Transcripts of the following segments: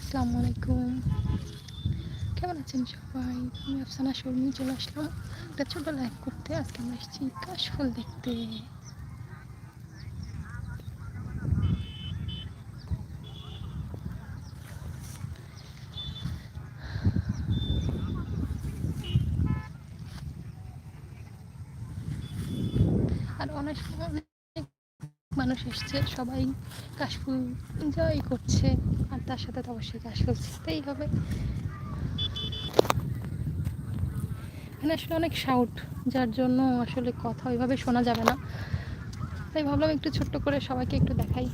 আসসালামু আলাইকুম। কেমন আছেন সবাই? আমি আফসানা শর্মি, চলে আসলাম একটা ছোটো লাইভ করতে। আজকে আমরা এসেছি কাশফুল দেখতে। আর অনেক অনেক মানুষ এসছে, সবাই কাশফুল এনজয় করছে, আর তার সাথে তো অবশ্যই কাশফুল ছিঁড়তেই হবে। এখানে আসলে অনেক শাউট যার জন্য আসলে কথা ওইভাবে শোনা যাবে না। তাই ভাবলাম একটু ছোট্ট করে সবাইকে একটু দেখাই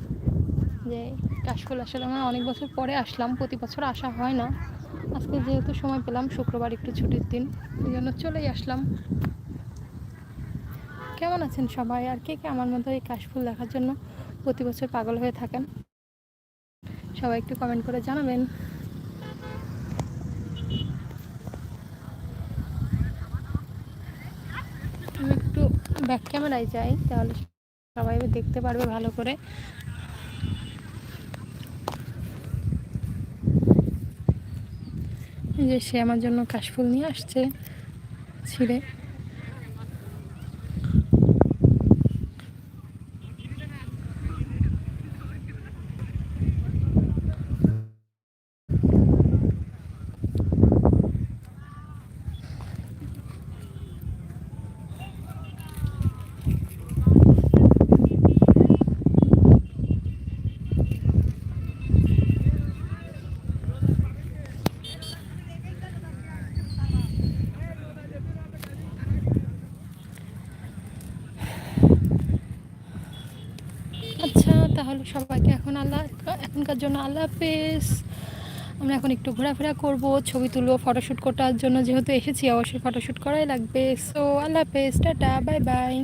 যে কাশফুল আসলে আমরা অনেক বছর পরে আসলাম, প্রতি বছর আসা হয় না। আজকে যেহেতু সময় পেলাম, শুক্রবার একটু ছুটির দিন, ওই জন্য চলেই আসলাম। কেমন আছেন সবাই? আর কে কে আমার মতো এই কাশফুল দেখার জন্য প্রতি বছর পাগল হয়ে থাকেন? সবাই একটু কমেন্ট করে জানাবেন। আমি একটু ব্যাক ক্যামেরায় যাই, তাহলে সবাই দেখতে পারবে ভালো করে। যে সে আমার জন্য কাশফুল নিয়ে আসছে, ছিঁড়ে। আচ্ছা তাহলে সবাইকে এখন আল্লাহ, এখনকার জন্য আল্লাহ হাফেজ। আমরা এখন একটু ঘোরাফেরা করব, ছবি তুলবো ফটোশ্যুট করার জন্য। যেহেতু এসেছি, অবশ্যই ফটোশ্যুট করাই লাগবে। সো আল্লাহ হাফেজ, টাটা বাই বাই